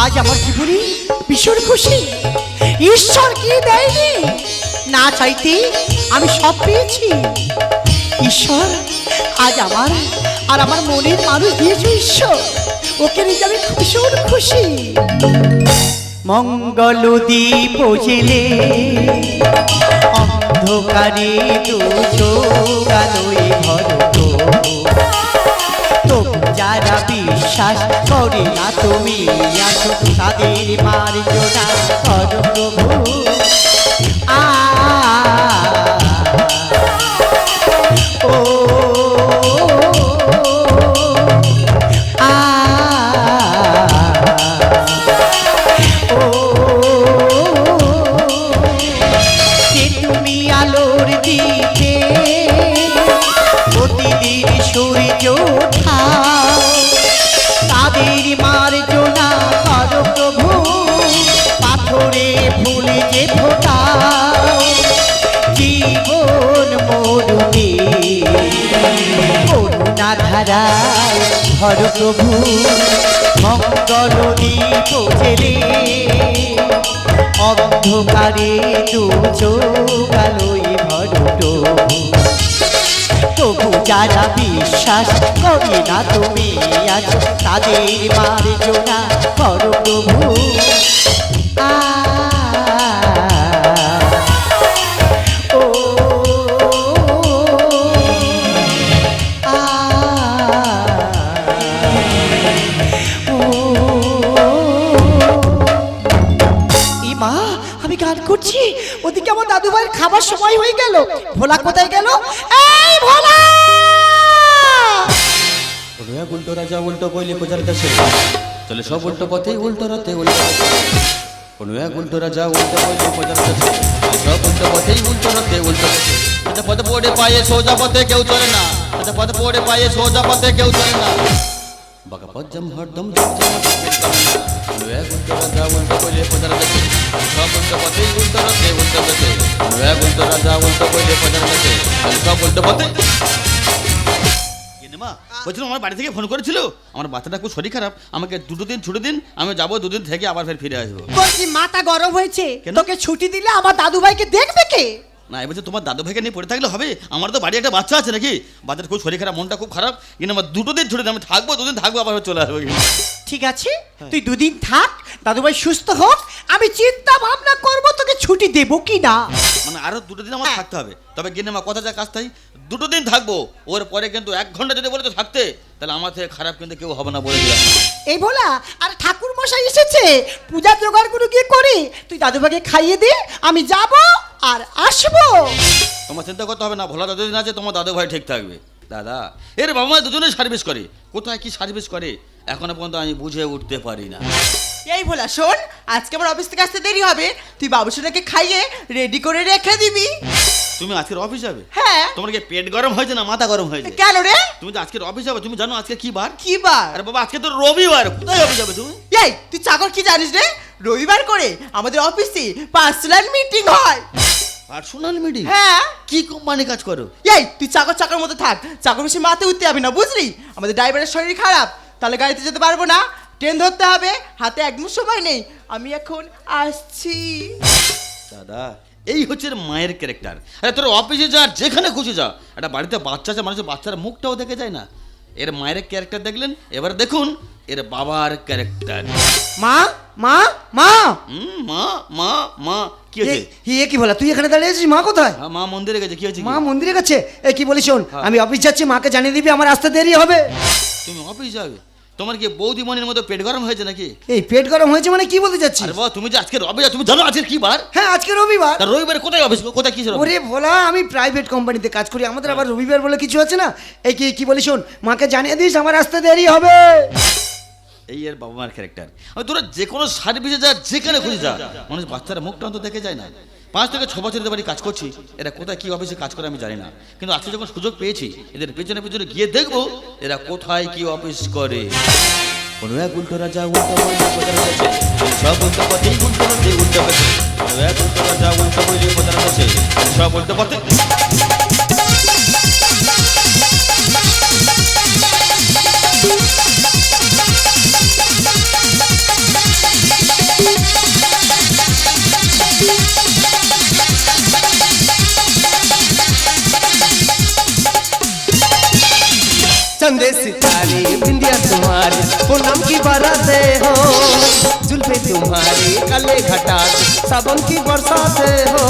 আজ আমার জীবনে ভীষণ খুশি। ঈশ্বর কি দেয়নি? না চাইতে আমি সব পেয়েছি। ঈশ্বর, আজ আমার আর আমার মনের মানুষ দিয়েছে ঈশ্বর। ওকে নিয়ে আমি ভীষণ খুশি। মঙ্গল দ্বীপ জেলে অন্ধকারে দুজো আলোয় ভরত বিশ্বাস করি না তুমি আসো তাদের মার্জনা করো প্রভু। প্রভু মঙ্গল দীপ জেলে অন্ধকারে দু চোখালোই ভরট তবু যারা বিশ্বাস করে না তুমি আজ, তাদের মার্জনা করো প্রভু। খাবার সময় হয়ে গেল। ভোলা কোথায় গেল? এই ভোলা! উল্টো রাজা, উল্টো কইলে প্রচার কাছে। চলে সব উল্টো পথে উল্টো রাতে উল্টো পথে কোনো এক উল্টো রাজা, উল্টো কইলে প্রচার কাছে। সব উল্টো পথেই, উল্টো রাতে উল্টো পথে আচ্ছা পথে পড়ে পায়ে সোজা পথে কেউ চলে না। পথে পড়ে পায়ে সোজা পথে কেউ চলে না। বলছিলাম আমার বাড়ি থেকে ফোন করেছিল? আমার বাচ্চাটা খুব শরীর খারাপ। আমাকে দুটো দিন ছুটি দিন আমি যাব দুদিন থেকে আবার ফের ফিরে আসব। বলছি মাথা গরম হয়েছে। কেন? তোকে ছুটি দিলে আমার দাদু ভাইকে দেখবে কে? না এবার তোমার দাদু ভাইকে নিয়ে পড়ে থাকলে হবে? আমার তো বাড়ি একটা বাচ্চা আছে নাকি? বাচ্চার খুব শরীর খারাপ, মনটা খুব খারাপ। কিন্তু আমার দুটো দিন ছুটে আমি থাকব, দুদিন থাকব, আবার চলে আসব ঠিক আছে? তুই দুদিন থাক দাদু ভাই সুস্থ হোক আমি চিন্তা ভাবনা করব তোকে ছুটি দেবো কি না? মানে আরও দুটো দিন আমার হ্যাঁ। থাকতে হবে। তবে গিয়ে আমার কথা যা কাজ তাই দুটো দিন থাকব। ওর পরে কিন্তু এক ঘণ্টা যদি বলে তো থাকতে তাহলে আমার থেকে খারাপ কিন্তু কেউ হবে না বলে দিলাম। এই ভোলা আর ঠাকুর মশাই এসেছে। পূজা জোগাড়গুলো কি করি। তুই দাদু ভাইকে খাইয়ে দে আমি যাব আর আসব। তোমার চিন্তা করতে হবে না ভোলা যতদিন আছে তোমার দাদু ভাই ঠিক থাকবে। দাদা এর বাবা মা দুজনে সার্ভিস করে। কোথায় কি সার্ভিস করে? এখনও পর্যন্ত আমি বুঝে উঠতে পারি না। এই ভোলা শোন আজকে আমার অফিস থেকে আসতে দেরি হবে। তুই বাবুসোনাকে খাইয়ে রেডি করে রেখে দিবি। তুমি আজকের অফিস যাবে? হ্যাঁ। তোমার কি পেট গরম হয়েছে না মাথা গরম হয়েছে? কেন রে? তুমি যে আজকের অফিস যাবে তুমি জানো আজকে কি বার? কি বার? আরে বাবা আজকে তো রবিবার কোথায় অফিস যাবে তুমি? এই তুই চাকর কি জানিস রে? রবিবার করে আমাদের অফিসে পার্সোনাল মিটিং হয়। পার্সোনাল মিটিং হ্যাঁ। কি কোম্পানি কাজ করো? এই তুই চাকর চাকর মতো থাক। চাকর বেশি মাথে উঠতে যাবি না বুঝলি? আমাদের ড্রাইভারের শরীর খারাপ। তাহলে গাড়িতে যেতে পারব না। ট্রেন ধরতে হবে। হাতে একদম সময় নেই। আমি এখন আসছি। দাদা এই হচ্ছে মায়ের ক্যারেক্টার আরে তোর অফিসে যা যেখানে খুশি যা। একটা বাড়িতে বাচ্চা আছে মানুষের বাচ্চার মুখটাও দেখে যায় না। এর মায়ের ক্যারেক্টার দেখলেন? এবার দেখুন এর বাবার ক্যারেক্টার মা মা মা! মা মা মা। কি হয়েছে? এ কি বলা? তুই এখানে দাঁড়িয়ে আছিস? মা কোথায়? হ্যাঁ, মা মন্দিরে গেছে। কি হয়েছে মা মন্দিরে গেছে? এ কি বলিস শোন হ্যাঁ। আমি অফিস যাচ্ছি মাকে জানিয়ে দিবি আমার আসতে দেরি হবে। তুমি অফিস যাবে? তোমার কি বৌদি মনির মতো পেট গরম হয়েছে নাকি? এই পেট গরম হয়েছে মানে কি বলতে যাচ্ছিস আরে বাবা তুমি যে আজকে রবিবার তুমি জানো আজকে কি বার? হ্যাঁ আজকে রবিবার। তা রবিবারে কোথায় অফিস কোথায় কি ওরে ভোলা আমি প্রাইভেট কোম্পানিতে কাজ করি। আমাদের আবার রবিবার বলে কিছু আছে না? এই কি কি বলি শোন মাকে জানিয়ে দিস আমার আসতে দেরি হবে। এই এর বাবা মার ক্যারেক্টার তোরা যে কোনো সার্ভিসে যা যেখানে খুঁজে যা। মানুষ বাচ্চারা মুখটা অন্তত দেখে যায় না। পাঁচ থেকে ছ বছর এদের বাড়ি কাজ করছি, এরা কোথায় কি অফিসে কাজ করে আমি জানি না। কিন্তু আজকে যখন সুযোগ পেয়েছি, এদের পেছনে পেছনে গিয়ে দেখব এরা কোথায় কি অফিস করে। কোনো এক উল্টো রাজা, উল্টো সব উল্টো পথে উল্টো রাজা, উল্টো সব উল্টো পথে बिंदिया तुम्हारी। पूनम की बरसे हो जुल्फे तुम्हारी काले घटा सावन की बरसात हो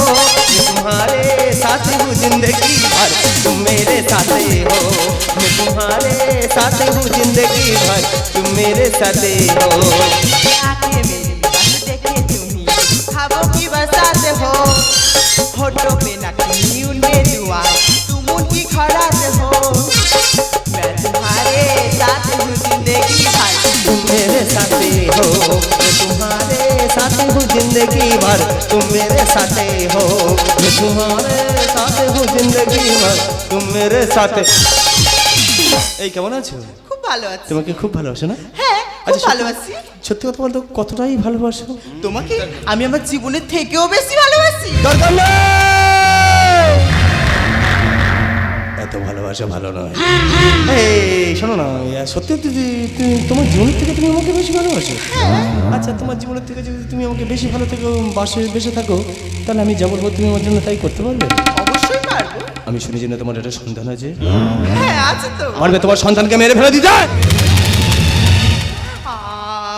तुम्हारे साथ हूँ ज़िंदगी भर। तुम मेरे साथ हो मैं तुम्हारे साथ हूँ ज़िंदगी भर। तुम मेरे साथ हो हो। होठों पे नकली साथ हो मैं तुम्हारे साथ हूँ जिंदगी भर तुम मेरे साथ हो मैं तुम्हारे साथ हूँ जिंदगी भर तुम मेरे সাথে এই কেমন আছো খুব ভালো আছে তোমাকে খুব ভালোবাসো না হ্যাঁ খুব আচ্ছা, ভালোবাসি সত্যি কথা বলতো কতটাই ভালোবাসো তোমাকে আমি আমার জীবনের থেকেও বেশি ভালোবাসি দরকার এত ভালোবাসা ভালো নয়। এই শোনো না ইয়া, সত্যি সত্যি তুমি- তুমি- তোমার জীবনের থেকে তুমি আমাকে বেশি ভালোবাসো? আচ্ছা তোমার জীবনের থেকে যদি তুমি আমাকে বেশি ভালো থেকে বাসে বেসে থাকো তাহলে আমি যা বলব তুমি আমার জন্য তাই করতে পারবে? অবশ্যই পারব। আমি শুনেছি না তোমার একটা সন্তান আছে। হ্যাঁ আছে তো। পারবে তোমার সন্তানকে মেরে ফেলে দিতে আ,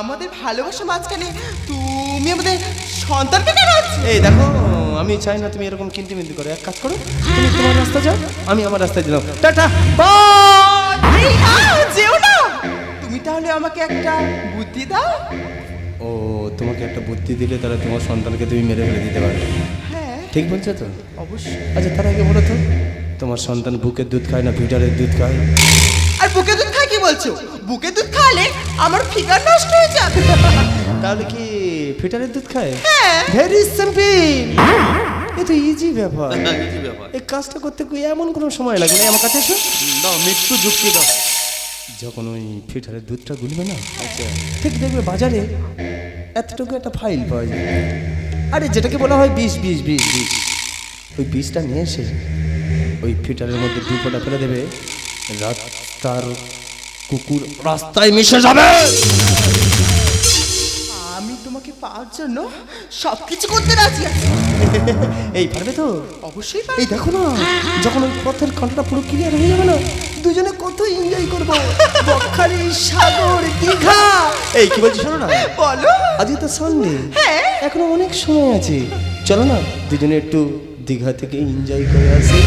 আমাদের ভালোবাসা মাঝখানে তুমি আমাদের সন্তানকে কেন এই দেখো আমি চাই না তুমি এরকম কিনতে মিনতি করো। এক কাজ করো তুমি তোমার রাস্তা যাও আমি আমার রাস্তায় দিলাম টাটা বাই! যেও না! তুমি তাহলে আমাকে একটা বুদ্ধি দাও। ও তোমাকে একটা বুদ্ধি দিলে তাহলে তোমার সন্তানকে তুমি মেরে ফেলে দিতে পারবে। হ্যাঁ। ঠিক বলছো তো? অবশ্যই। আচ্ছা তার আগে বলো তো তোমার সন্তান বুকের দুধ খায় না ফিটারের দুধ খায়? আর বুকের দুধ খাই কি বলছো? বুকের দুধ খালে আমার ফিগার নষ্ট হয়ে যাবে। তাহলে কি ফিটারের দুধ খায়? হ্যাঁ। ভেরি সিম্পল এ তো ইজি ব্যাপার। কি ব্যাপার। এই কাজটা করতে কি এমন কোনো সময় লাগে না আমার কাছে এসো। দাও মৃত্যু যুক্তি দাও। যখন ওই ফিটারের দুধটা গুলবে না ঠিক দেখবে বাজারে এতটুকু একটা ফাইল পাওয়া যায়। আরে যেটাকে বলা হয় বিষ বিষ বিষ বিষ। ওই বিষটা নিয়ে এসে ওই ফিটারের মধ্যে দু ফোঁটা ফেলে দেবে। রাস্তার কুকুর রাস্তায় মিশে যাবে। তোমাকে পাওয়ার জন্য সবকিছু করতে রাজি আছি। এই পারবে তো? অবশ্যই এই দেখো না যখন ওই পথের কাঁটাটা পুরো ক্লিয়ার হয়ে যাবে না দুজনে কত এনজয় করব। বকখালি সাগর দীঘা। এই কি বলছি শোনো না? বলো। আজকে তো সানডে হ্যাঁ। এখনও অনেক সময় আছে। চলো না দুজনে একটু দীঘা থেকে এনজয় করে আসি।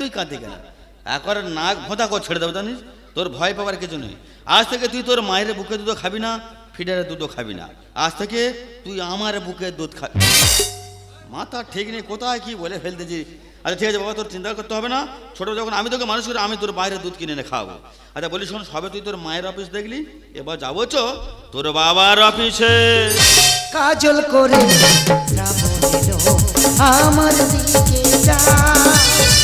তুই কাঁদতে কেন একবার নাক ভোঁতা করে ছেড়ে দেবো, জানিস? তোর ভয় পাবার কিছু নেই। আজ থেকে তুই তোর মায়ের বুকে দুধও খাবি না, ফিডারের দুধও খাবি না। আজ থেকে তুই আমার বুকে দুধ খাবি। মাথা ঠিক নেই, কোথায় কি বলে ফেলতেছি আচ্ছা ঠিক আছে, বাবা, তোর চিন্তা করতে হবে না। ছোটো যখন আমি তোকে মানুষ করে, আমি তোর বাইরে দুধ কিনে এনে খাওয়াবো আচ্ছা বলি শোন, সবে তুই তোর মায়ের অফিস দেখলি? এবার যাব চো, তোর বাবার অফিসে। কাজল করে আমার দিকে যা।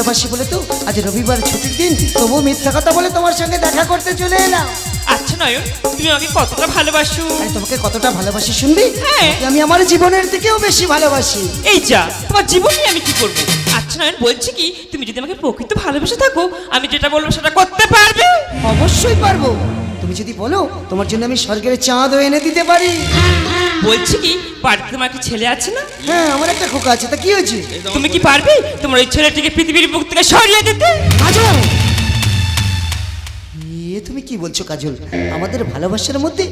ভালোবাসি বলে তো? আজ রবিবার ছুটির দিন তবু মিথ্যা কথা বলে তোমার সঙ্গে দেখা করতে চলে এলাম। আচ্ছা নয়ন তুমি আমাকে কতটা ভালোবাসো? তোমাকে কতটা ভালোবাসি শুনবি? হ্যাঁ। আমি আমার জীবনের থেকেও বেশি ভালোবাসি। এই যা তোমার জীবন নিয়ে আমি কি করব? আচ্ছা নয়ন বলছি কি তুমি যদি আমাকে প্রকৃত ভালোবেসে থাকো আমি যেটা বলব সেটা করতে পারবে? অবশ্যই পারব। তুমি যদি বলো তোমার জন্য আমি স্বর্গের চাঁদও এনে দিতে পারি। বলছি কি বাড়িতে তোমার একটা ছেলে আছে না? হ্যাঁ আমার একটা খোকা আছে তা কি হয়েছে? তুমি কি পারবে তোমার ওই ছেলেটিকে পৃথিবীর বুক থেকে সরিয়ে দিতে? কাজল! এ তুমি কি বলছো কাজল? আমাদের ভালোবাসার মধ্যে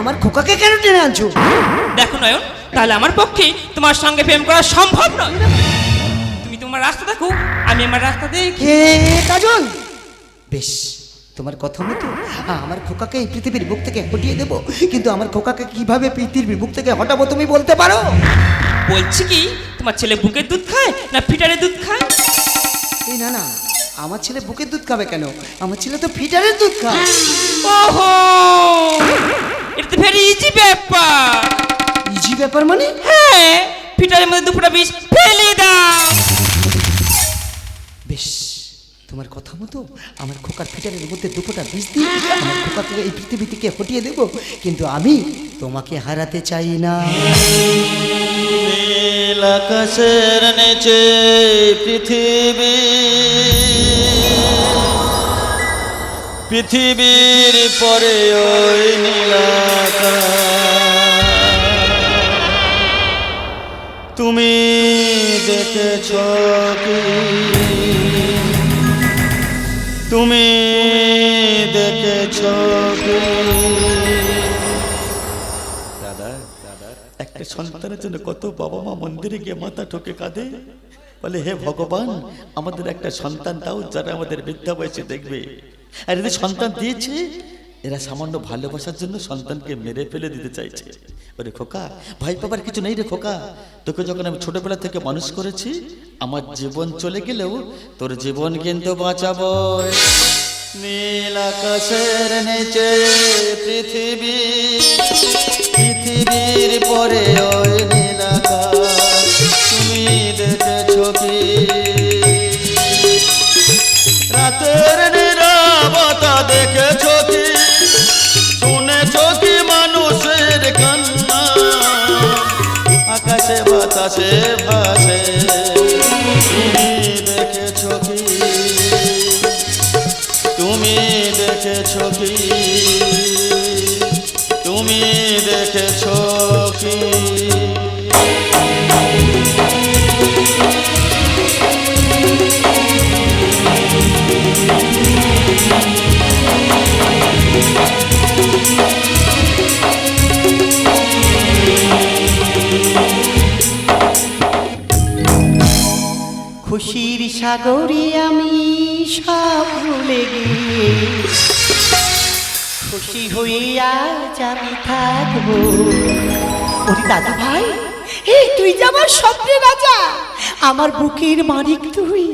আমার খোকাকে কেন টেনে আনছো? দেখো নয়ন তাহলে আমার পক্ষে তোমার সঙ্গে প্রেম করা সম্ভব নয়। তুমি তোমার রাস্তা দেখো আমি আমার রাস্তা দেখি। কাজল! বেশ। তোমার কথা মতো? আমার খোকাকে এই পৃথিবীর বুক থেকে হটিয়ে দেবো। কিন্তু আমার খোকাকে কীভাবে পৃথিবীর বুক থেকে হটাবো তুমি বলতে পারো? বলছি কি? তোমার ছেলে বুকের দুধ খায় না ফিটারের দুধ খায়? এই না না আমার ছেলে বুকের দুধ খাবে কেন? আমার ছেলে তো ফিটারের দুধ খায়। ওহো! এটা তো ভেরি ইজি ব্যাপার। ইজি ব্যাপার মানে? হ্যাঁ ফিটারের মধ্যে দুপুরা বিষ ফেলে দাও। বেশ। তোমার কথা মতো আমার খোকার ফিটারের মধ্যে দুপোটা বিষ দিয়ে আমার খোকা থেকে এই পৃথিবী থেকে হটিয়ে দেব, কিন্তু আমি তোমাকে হারাতে চাই না। আকাশের পৃথিবী। পৃথিবীর পরে ওই নীলাকা তুমি দেখেছ কি? তুমি দেখেছ দাদা, একটা সন্তানের জন্য কত বাবা মা মন্দিরে গিয়ে মাথা ঠকে কাঁদে? বলে, হে ভগবান, আমাদের একটা সন্তান দাও, যারা আমাদের বৃদ্ধা বয়সে দেখবে। আর যদি সন্তান দিয়েছে? এরা সামান্য ভালোবাসার জন্য সন্তানকে মেরে ফেলে দিতে চাইছে। ওরে খোকা ভাই বাবার কিছু নেই রে খোকা। তোকে যখন আমি ছোটবেলা থেকে মানুষ করেছি, আমার জীবন চলে গেলেও তোর জীবন কিন্তু বাঁচাবো। নীল আকাশের নিচে পৃথিবী, পৃথিবীর পরে ওই সাগরে আমি সব ভুলে গিয়ে খুশি হইয়া আমি থাকব। ওরে দাদা ভাই এই তুই যে আমার স্বপ্নের রাজা, আমার বুকের মালিক তুই।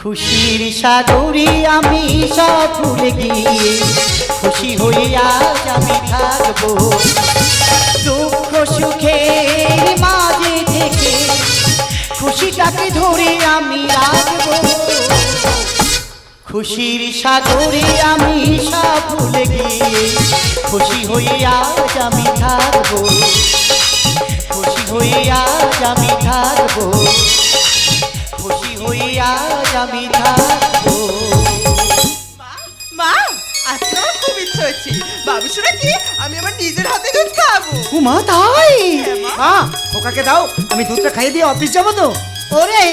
খুশির সাগরে আমি সব ভুলে গিয়ে খুশি হইয়া আমি থাকব। দুঃখ থেকে খুশিটাকে ধরে আমি রাখব। খুশির সাগরে আমি সব ভুলে গিয়ে খুশি হয়ে আজ আমি থাকব। খুশি হয়ে আজ আমি থাকব। খুশি হয়ে আজ আমি থাকব। মা আজকে আমার খুব ইচ্ছে হচ্ছে বাবু কি? আমি আমার নিজের হাতে দুধ খাব। ও মা তাই মা। খোকাকে দাও আমি দুধটা খাইয়ে দিয়ে অফিস যাব তো। ওরে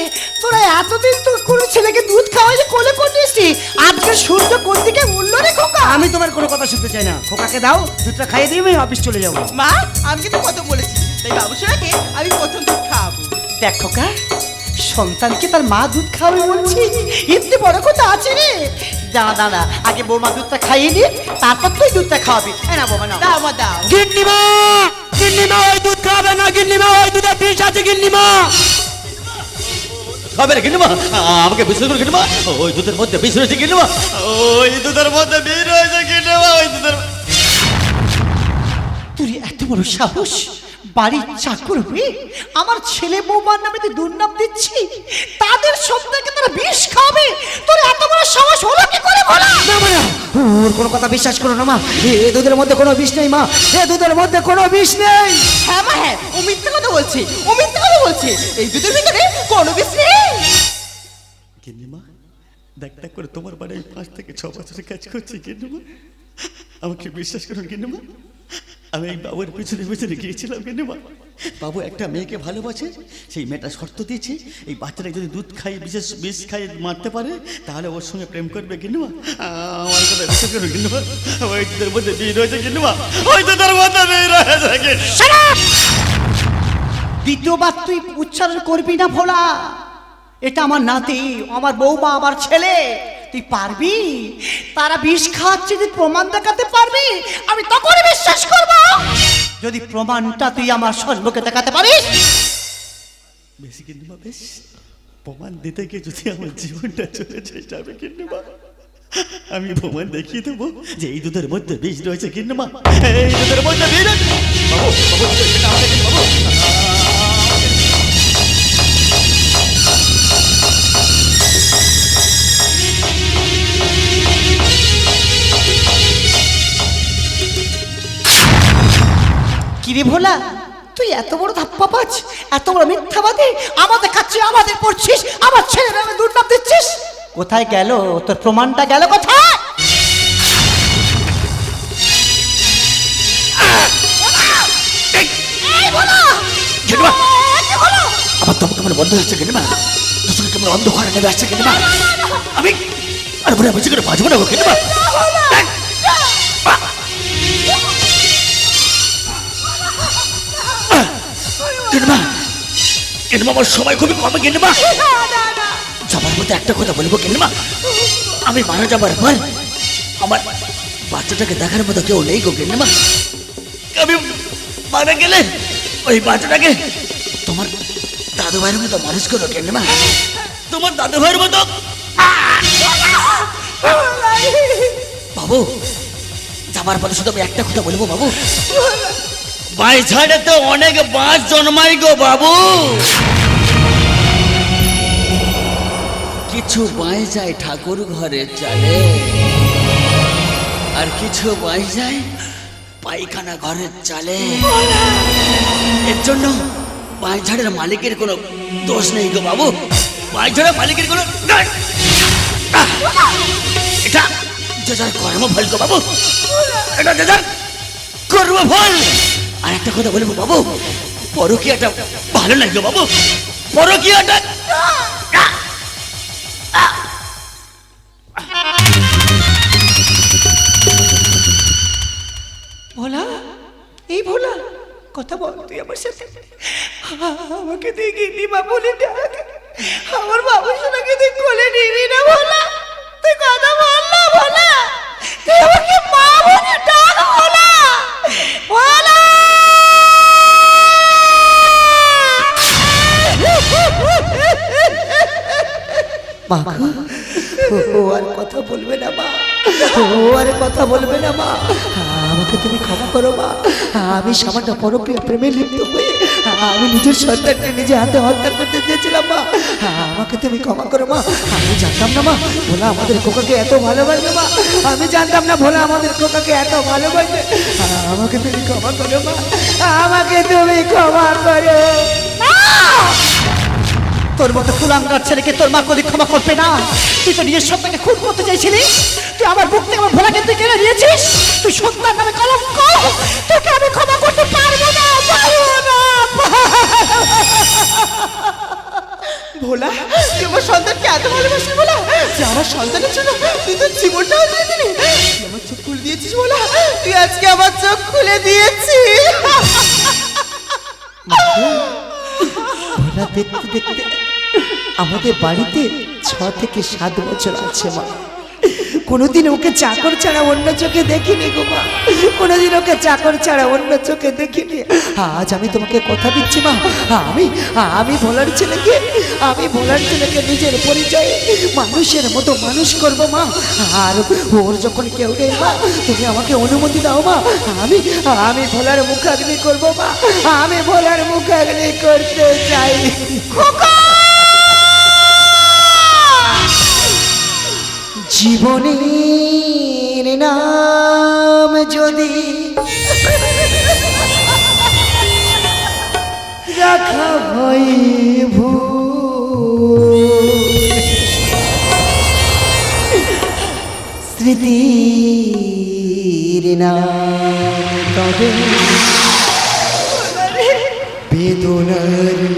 তোরা এতদিন তো কোনো ছেলেকে দুধ খাওয়াই যে কোলে করতেছি আজকে সূর্য কোন দিকে উঠল রে খোকা? আমি তোমার কোনো কথা শুনতে চাই না। খোকাকে দাও দুধটা খাইয়ে দিয়ে আমি অফিস চলে যাব। মা আমি কিন্তু কত বলেছি তাই বাবু শোনাকে আমি প্রথম দুধ খাওয়াবো দেখ খোকা সন্তানকে তার মা দুধ খাওয়াবে বলছি। এতে বড় কথা আছে রে। দাঁড়া দাঁড়া আগে বৌমা দুধটা খাইয়ে তারপর তুই দুধটা খাওয়াবি। হ্যাঁ না বৌমা না দাও মা দাও। গিন্নিমা গিন্নিমা ওই দুধ খাবে না গিন্নিমা ওই দুধে বিষ আছে গিন্নিমা। কিনুমা আমাকে বিশ্বাস করে ওই দুধের মধ্যে বিষ রয়েছে ওই দুধের মধ্যে বিষ রয়েছে ওই দুধের তুই এত বড় সাহস? বাড়ির চাকর হয়ে আমার ছেলে বৌমার নামে তুই দুর্নাম দিচ্ছি তাদের সন্তানকে তোরা বিষ খাবে তোর এত ওর কোনো কথা বিশ্বাস করো না মা। এ দুধের মধ্যে কোনো বিষ নেই মা। এ দুধের মধ্যে কোনো বিষ নেই। হ্যাঁ মা হ্যাঁ ও মিথ্যে কথা বলছে ও মিথ্যে কথা বলছে। এই দুধের ভিতরে কোনো বিষ নেই। গিন্নিমা দেখ দেখ করে তোমার বাড়ি পাঁচ থেকে ছ বছরের কাজ করছি গিন্নিমা। আমাকে বিশ্বাস করুন গিন্নিমা। আমি এই বাবুর পিছনে পিছনে গিয়েছিলাম গিন্নিমা বাবু একটা মেয়েকে ভালোবাসে, সেই মেয়েটা শর্ত দিয়েছে, এই বাচ্চাটা যদি দুধ খাই বিশেষ বিষ খাই মারতে পারে, তাহলে ওর সঙ্গে প্রেম করবে গিন্নিমা আমার কথা বিশ্বাস গিন্নিমা ওই মধ্যে বিয়ে রয়েছে গিন্নিমা ওই মধ্যে। দ্বিতীয়বার তুই উচ্চারণ করবি না ভোলা। এটা আমার নাতি, আমার বৌমা, আমার ছেলে। তুই পারবি তারা বিষ খাওয়াচ্ছে তুই প্রমাণ দেখাতে পারবি আমি তখনই বিশ্বাস করব যদি প্রমাণটা তুই আমার সম্মুখে দেখাতে পারিস বেশি গিন্নিমা বেশ প্রমাণ দিতে গিয়ে যদি আমার জীবনটা চলে যায় যাবে কিন্তু আমি প্রমাণ দেখিয়ে দেবো যে এই দুধের মধ্যে বীজ রয়েছে কিন্তু এই দুধের মধ্যে বীজ। বাবু, বাবু। কিরে ভোলা? তুই এত বড় ধাপ্পা পাচ্ছ এত বড় মিথ্যাবাদী। আমাদের কাছে আমাদের পড়ছিস আমার ছেলে নামে দুর্নাম দিচ্ছিস। কোথায় গেল? তোর প্রমাণটা গেল কোথায়? আমার কেমন বন্ধ হচ্ছে কেন? মা দুসকে কেমন অন্ধকারে নেমে আসছে কেন? মা আমি আরে বলে আমি করে বাজবো না কেন? মা কেন মা মা আমার সময় খুবই কমে কেন মা যাবার মধ্যে একটা কথা বলব কেন মা আমি মারা যাবার পর আমার বাচ্চাটাকে দেখার মতো কেউ নেই গো কেন মা আমি মারা গেলে ওই বাচ্চাটাকে তোমার দাদু ভাইয়ের মতো মানুষ করো কেন তোমার দাদু ভাইয়ের মতো। বাবু, যাবার পরে শুধু আমি একটা কথা বলব, বাবু। বাই ছাড়ে তো অনেক বাস জন্মাই গো বাবু। কিছু বাই যায় ঠাকুর ঘরে চালে। আর কিছু বাই যায় পায়খানা ঘরের চালে। এর জন্য পায়ঝাড়ের মালিকের কোনো দোষ নেই গো বাবু। পায়ঝাড়ের মালিকের কোনো এটা যে যার কর্ম ফল গো বাবু। এটা যে যার কর্ম ফল আর একটা কথা বলব, বাবু? পরকিয়াটা ভালো লাগে বাবু। পরকিয়াটা ভোলা, এই ভোলা, কথা বল তুই আমার সাথে। আমাকে তুই গিন্নিমা বলে ডাক। আমার বাবু সোনাকে তুই কোলে নিবি না, ভোলা? তুই কথা বল না, ভোলা। তুই আমাকে মা বলে ডাক। মা ও আর কথা বলবে না মা। ও, আর কথা বলবে না মা। আমাকে তুমি ক্ষমা করো মা। আমি সামান্য পরপ্রিয় প্রেমে লিপ্ত হয়ে, আমি নিজের সন্তানকে নিজে হাতে হত্যা করতে চেয়েছিলাম মা। আমাকে তুমি ক্ষমা করো মা। আমি জানতাম না মা, ভোলা আমাদের কোকাকে এত ভালোবাসে মা। আমি জানতাম না ভোলা আমাদের কোকাকে এত ভালোবাসে আমাকে তুমি ক্ষমা করো মা। আমাকে তুমি ক্ষমা করো। তোর মতো কুলাঙ্গার ছেলেকে তোর মা কদি ক্ষমা করবে না। তুই তো নিজের সন্তানকে খুন করতে চাইছিলিস তুই আমার বুক থেকে আমার ভোলাকে তুই কেড়ে নিয়েছিস? তুই সন্তান নামে কলঙ্ক? তোকে আমি ক্ষমা করতে পারব না পারব না। ভোলা আমার সন্তানকে এত ভালোবাসি ভোলা? যে আমার সন্তানের জন্য তুই তোর জীবনটাও দিয়ে দিলি। আমার চোখ খুলে দিয়েছিস ভোলা? তুই আজকে আমার চোখ খুলে দিয়েছিস। ওরা দেখতে দেখতে আমাদের বাড়িতে ছ থেকে সাত বছর আছে মা। কোনোদিন ওকে চাকর ছাড়া অন্য চোখে দেখিনি গো মা। কোনোদিন ওকে চাকর ছাড়া অন্য চোখে দেখিনি। আজ আমি তোমাকে কথা দিচ্ছি মা। আমি আমি ভোলার ছেলেকে, আমি ভোলার ছেলেকে নিজের পরিচয়ে মানুষের মতো মানুষ করব মা। আর ওর যখন কেউ নেই মা, তুমি আমাকে অনুমতি দাও মা। আমি আমি ভোলার মুখাগ্নি করব মা। আমি ভোলার মুখাগ্নি করতে চাই। জীবনের নাম যদি রাখা হয় স্মৃতির নাম তবে বেদনার